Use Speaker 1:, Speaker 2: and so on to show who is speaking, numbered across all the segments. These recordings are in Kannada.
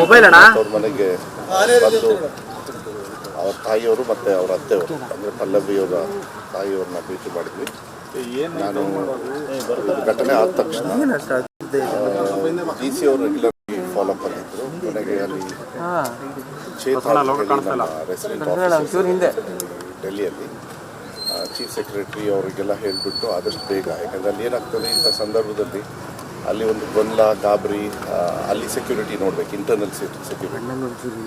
Speaker 1: ಮೊಬೈಲ್ ಅಣ್ಣ
Speaker 2: ಅವ್ರ ಮನೆಗೆ ಬಂದು ಅವ್ರ ತಾಯಿಯವರು ಮತ್ತು ಅವ್ರ ಅತ್ತೆಯವರು ಅಂದರೆ ಪಲ್ಲವಿಯವರ ತಾಯಿಯವ್ರನ್ನ ಭೇಟಿ ಮಾಡಿದ್ವಿ. ನಾನು ಘಟನೆ ಆದ ತಕ್ಷಣ ಡಿ ಸಿ ಅವರು ರೆಗ್ಯುಲರ್ ಫಾಲೋ ಅಪ್ ಆಗಿದ್ರು ಮನೆಗೆ ಅಲ್ಲಿ ಚೇತನ್ ರೆಸಿಡೆಂಟ್ ಡೆಲ್ಲಿಯಲ್ಲಿ. ಚೀಫ್ ಸೆಕ್ರೆಟರಿ ಅವರಿಗೆಲ್ಲ ಹೇಳಿಬಿಟ್ಟು ಆದಷ್ಟು ಬೇಗ ಯಾಕಂದರೆ ಅಲ್ಲಿ ಏನಾಗ್ತದೆ ಇಂಥ ಸಂದರ್ಭದಲ್ಲಿ ಅಲ್ಲಿ ಒಂದು ಗೊಂದಲ ಗಾಬರಿ ಅಲ್ಲಿ ಸೆಕ್ಯೂರಿಟಿ ನೋಡ್ಬೇಕು internal security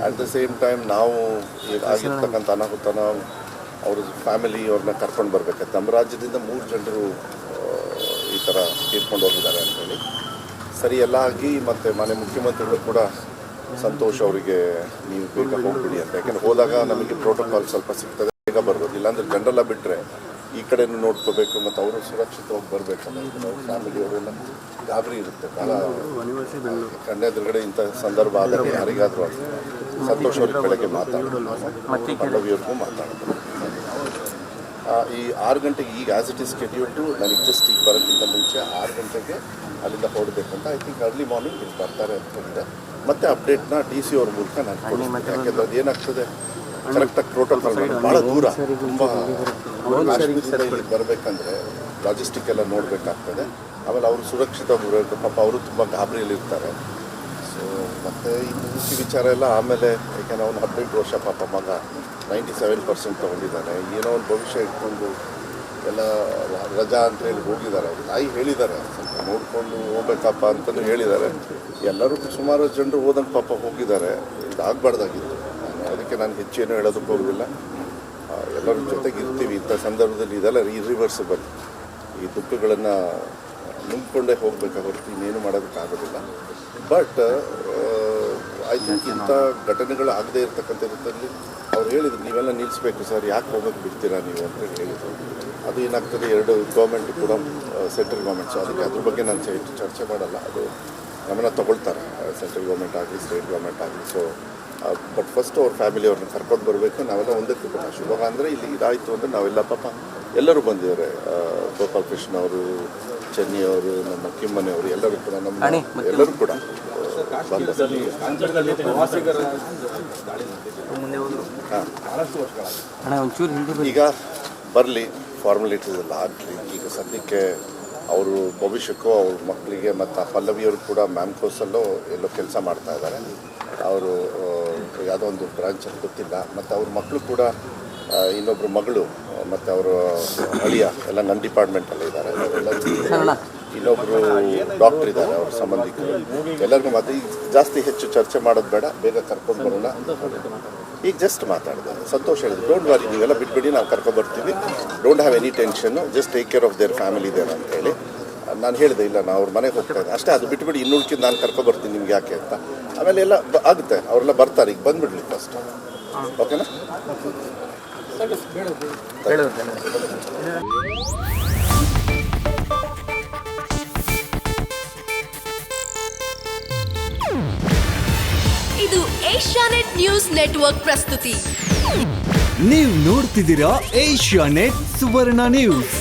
Speaker 2: at the same time ನಾವು ಈಗ ಆಗಿರ್ತಕ್ಕಂಥ ಅನಾಹುತನ ಅವ್ರ ಫ್ಯಾಮಿಲಿ ಅವ್ರನ್ನ ಕರ್ಕೊಂಡು ಬರ್ಬೇಕಾಯ್ತು. ನಮ್ಮ ರಾಜ್ಯದಿಂದ ಮೂರು ಜನರು ಈ ಥರ ತೀರ್ಕೊಂಡು ಹೋಗಿದ್ದಾರೆ ಅಂತೇಳಿ ಸರಿ ಎಲ್ಲ ಆಗಿ ಮತ್ತು ಮನೆ ಮುಖ್ಯಮಂತ್ರಿಗಳು ಕೂಡ ಸಂತೋಷ್ ಅವರಿಗೆ ನೀವು ಬೇಗ ಹೋಗ್ಬಿಡಿ ಅಂತ. ಯಾಕೆಂದರೆ ಹೋದಾಗ ನಮಗೆ ಪ್ರೋಟೋಕಾಲ್ ಸ್ವಲ್ಪ ಸಿಗ್ತದೆ ಬೇಗ ಬರ್ಬೋದು. ಇಲ್ಲಾಂದ್ರೆ ಜನರೆಲ್ಲ ಬಿಟ್ಟರೆ ಈ ಕಡೆನೂ ನೋಡ್ಕೋಬೇಕು ಮತ್ತು ಅವರು ಸುರಕ್ಷಿತವಾಗಿ ಬರಬೇಕು ಅನ್ನೋದು ಫ್ಯಾಮಿಲಿ ಅವರೆಲ್ಲ ಗಾಬರಿ ಇರುತ್ತೆ. ಭಾಳ ಕಣ್ಣೆದುರುಗಡೆ ಇಂಥ ಸಂದರ್ಭ ಆದರೆ ಯಾರಿಗಾದರೂ ಆಗ್ತದೆ ಸಂತೋಷ್ ಅವ್ರಿಗೆ ಬೆಳಗ್ಗೆ ಮಾತಾಡೋದು ಪಲ್ಲವಿಯವ್ರಿಗೂ ಮಾತಾಡೋದು ಈ ಆರು ಗಂಟೆಗೆ ಈಗ ಆ್ಯಸ್ ಇಟ್ ಇಸ್ ಟು ನನಗೆ ಜಸ್ಟ್ ಈಗ ಬರೋಕ್ಕಿಂತ ಮುಂಚೆ ಆರು ಗಂಟೆಗೆ ಅಲ್ಲಿಂದ ಹೊರಡಬೇಕಂತ ಐ ಥಿಂಕ್ ಅರ್ಲಿ ಮಾರ್ನಿಂಗ್ ಇಲ್ಲಿ ಬರ್ತಾರೆ ಅಂತ ಹೇಳಿದೆ ಮತ್ತೆ ಅಪ್ಡೇಟ್ನ ಡಿ ಸಿ ಅವ್ರ ಮೂಲಕ ನಾನು ಕೊಡ್ತೀನಿ. ಯಾಕೆಂದ್ರೆ ಅದು ಏನಾಗ್ತದೆ ಕರೆಕ್ಟಾಗಿ ಟೋಟಲ್ ಭಾಳ ದೂರ. ತುಂಬ ಬರಬೇಕಂದ್ರೆ ಲಾಜಿಸ್ಟಿಕ್ ಎಲ್ಲ ನೋಡಬೇಕಾಗ್ತದೆ. ಆಮೇಲೆ ಅವರು ಸುರಕ್ಷಿತ ಬರಬೇಕು ಪಾಪ ಅವರು ತುಂಬ ಗಾಬರಿಯಲ್ಲಿ ಇರ್ತಾರೆ. ಸೊ ಮತ್ತು ಈ ವಿಚಾರ ಎಲ್ಲ ಆಮೇಲೆ ಯಾಕೆಂದ್ರೆ ಅವನು ಹದಿನೆಂಟು ವರ್ಷ ಪಾಪ ಮಗ. ನೈಂಟಿ ಸೆವೆನ್ ಪರ್ಸೆಂಟ್ ತೊಗೊಂಡಿದ್ದಾನೆ. ಏನೋ ಒಂದು ಭವಿಷ್ಯ ಇಟ್ಕೊಂಡು ಎಲ್ಲ ರಜಾ ಅಂತ ಹೇಳಿ ಹೋಗಿದ್ದಾರೆ. ಅವರು ತಾಯಿ ಹೇಳಿದ್ದಾರೆ. ಸ್ವಲ್ಪ ನೋಡಿಕೊಂಡು ಹೋಗ್ಬೇಕಪ್ಪ ಅಂತಲೂ ಹೇಳಿದ್ದಾರೆ. ಎಲ್ಲರೂ ಸುಮಾರು ಜನರು ಹೋದಂಗೆ ಪಾಪ ಹೋಗಿದ್ದಾರೆ. ಇದಾಗಬಾರ್ದಾಗಿತ್ತು. ನಾನು ಅದಕ್ಕೆ ನಾನು ಹೆಚ್ಚೇನು ಹೇಳೋದಕ್ಕೆ ಹೋಗೋದಿಲ್ಲ. ಎಲ್ಲರ ಜೊತೆಗೆ ಇರ್ತೀವಿ. ಇಂಥ ಸಂದರ್ಭದಲ್ಲಿ ಇದೆಲ್ಲ ಇರಿವರ್ಸಿಬಲ್ ಈ ದುಃಖಗಳನ್ನು ನುಂಗ್ಕೊಂಡೇ ಹೋಗ್ಬೇಕಾ ಹೊರತು ಇನ್ನೇನು ಮಾಡೋದಕ್ಕಾಗೋದಿಲ್ಲ ಬಟ್ ಐ ಥಿಂಕ್ ಇಂಥ ಘಟನೆಗಳು ಆಗದೇ ಇರ್ತಕ್ಕಂಥದ್ರಲ್ಲಿ ಅವ್ರು ಹೇಳಿದ್ರು ನೀವೆಲ್ಲ ನಿಲ್ಲಿಸ್ಬೇಕು ಸರ್. ಯಾಕೆ ಹೋಗೋಕೆ ಬಿಡ್ತೀರಾ ನೀವು? ಅಂತ ಹೇಳಿದರು. ಅದು ಏನಾಗ್ತದೆ ಎರಡು ಗೌರ್ಮೆಂಟ್ ಕೂಡ ಸೆಂಟ್ರಲ್ ಗೌರ್ಮೆಂಟ್ ಸೊ ಅದಕ್ಕೆ ಅದ್ರ ಬಗ್ಗೆ ನಾನು ಹೆಚ್ಚು ಚರ್ಚೆ ಮಾಡಲ್ಲ. ಅದು ಗಮನ ತಗೊಳ್ತಾರೆ. ಸೆಂಟ್ರಲ್ ಗೌರ್ಮೆಂಟ್ ಆಗಲಿ ಸ್ಟೇಟ್ ಗೌರ್ಮೆಂಟ್ ಆಗಲಿ. ಸೊ ಬಟ್ ಫಸ್ಟ್ ಅವ್ರ ಫ್ಯಾಮಿಲಿ ಅವ್ರನ್ನ ಕರ್ಕೊಂಡು ಬರಬೇಕು. ನಾವೆಲ್ಲ ಒಂದಕ್ಕೆ ಕುಟುಂಬ. ಶುಭ ಅಂದರೆ ಇಲ್ಲಿ ಇದಾಯಿತು ಅಂದರೆ ನಾವೆಲ್ಲ ಪಾಪ ಎಲ್ಲರೂ ಬಂದಿದ್ದಾರೆ. ಗೋಪಾಲ್ ಕೃಷ್ಣ ಅವರು ಚೆನ್ನಿ ಅವರು ನಮ್ಮ ಕಿಮ್ಮನೆ ಅವರು ಎಲ್ಲರೂ ಕೂಡ ನಮ್ಮ ಎಲ್ಲರೂ ಕೂಡ ಈಗ ಬರಲಿ ಫಾರ್ಮಾಲಿಟೀಸ್ ಎಲ್ಲ ಆಗಲಿ. ಈಗ ಸದ್ಯಕ್ಕೆ ಅವರು ಭವಿಷ್ಯಕ್ಕೂ ಅವ್ರ ಮಕ್ಕಳಿಗೆ ಮತ್ತು ಆ ಪಲ್ಲವಿಯವರು ಕೂಡ ಮ್ಯಾಮ್ಕೋಸಲ್ಲೂ ಎಲ್ಲೋ ಕೆಲಸ ಮಾಡ್ತಾ ಇದ್ದಾರೆ. ಅವರು ಯಾವುದೋ ಒಂದು ಬ್ರಾಂಚ್ ಅಂತ ಗೊತ್ತಿಲ್ಲ. ಮತ್ತು ಅವ್ರ ಮಕ್ಕಳು ಕೂಡ ಇನ್ನೊಬ್ಬರು ಮಗಳು ಮತ್ತು ಅವರು ಅಳಿಯ ಎಲ್ಲ ನನ್ನ ಡಿಪಾರ್ಟ್ಮೆಂಟಲ್ಲೇ ಇದ್ದಾರೆ. ಇನ್ನೊಬ್ಬರು ಡಾಕ್ಟ್ರ್ ಡಾಕ್ಟರ್ ಇದ್ದಾರೆ ಅವ್ರ ಸಂಬಂಧಿಕರು. ಎಲ್ಲರಿಗೂ ಮಾತು ಈಗ ಜಾಸ್ತಿ ಹೆಚ್ಚು ಚರ್ಚೆ ಮಾಡೋದು ಬೇಡ ಬೇಗ ಕರ್ಕೊಂಡು ಬರೋಣ. ಈಗ ಜಸ್ಟ್ ಮಾತಾಡಿದೆ. ಸಂತೋಷ ಹೇಳಿದ್ರು ಡೋಂಟ್ ವರಿ ನೀವೆಲ್ಲ ಬಿಟ್ಬಿಡಿ ನಾವು ಕರ್ಕೊಂಡು ಬರ್ತೀವಿ. Don't have any tension just take care of their family there ಅಂತ ಹೇಳಿ. ನಾನು ಹೇಳಿದೆ ಇಲ್ಲ ನಾನು ಅವ್ರ ಮನೆಗೆ ಹೋಗ್ತಾ ಇದ್ದೆ. ಅಷ್ಟೇ ಅದು ಬಿಟ್ಬಿಡಿ ಇನ್ನುಳ್ಕಿದ್ ನಾನು ಕರ್ಕೊಂಡು ಬರ್ತೀನಿ ನಿಮ್ಗೆ ಯಾಕೆ ಅಂತ. ಆಮೇಲೆ ಎಲ್ಲ ಬ- ಆಗುತ್ತೆ ಅವರೆಲ್ಲ ಬರ್ತಾರೆ ಈಗ ಬಂದ್ಬಿಡ್ಲಿ ಫಸ್ಟ್ ಓಕೆನಾ
Speaker 3: ಇದು ಏಷ್ಯಾನೆಟ್ ನ್ಯೂಸ್ ನೆಟ್ವರ್ಕ್ ಪ್ರಸ್ತುತಿ.
Speaker 4: ನೀವು ನೋಡ್ತಿದ್ದೀರಾ ಏಷ್ಯಾ ನೆಟ್ ಸುವರ್ಣ ನ್ಯೂಸ್.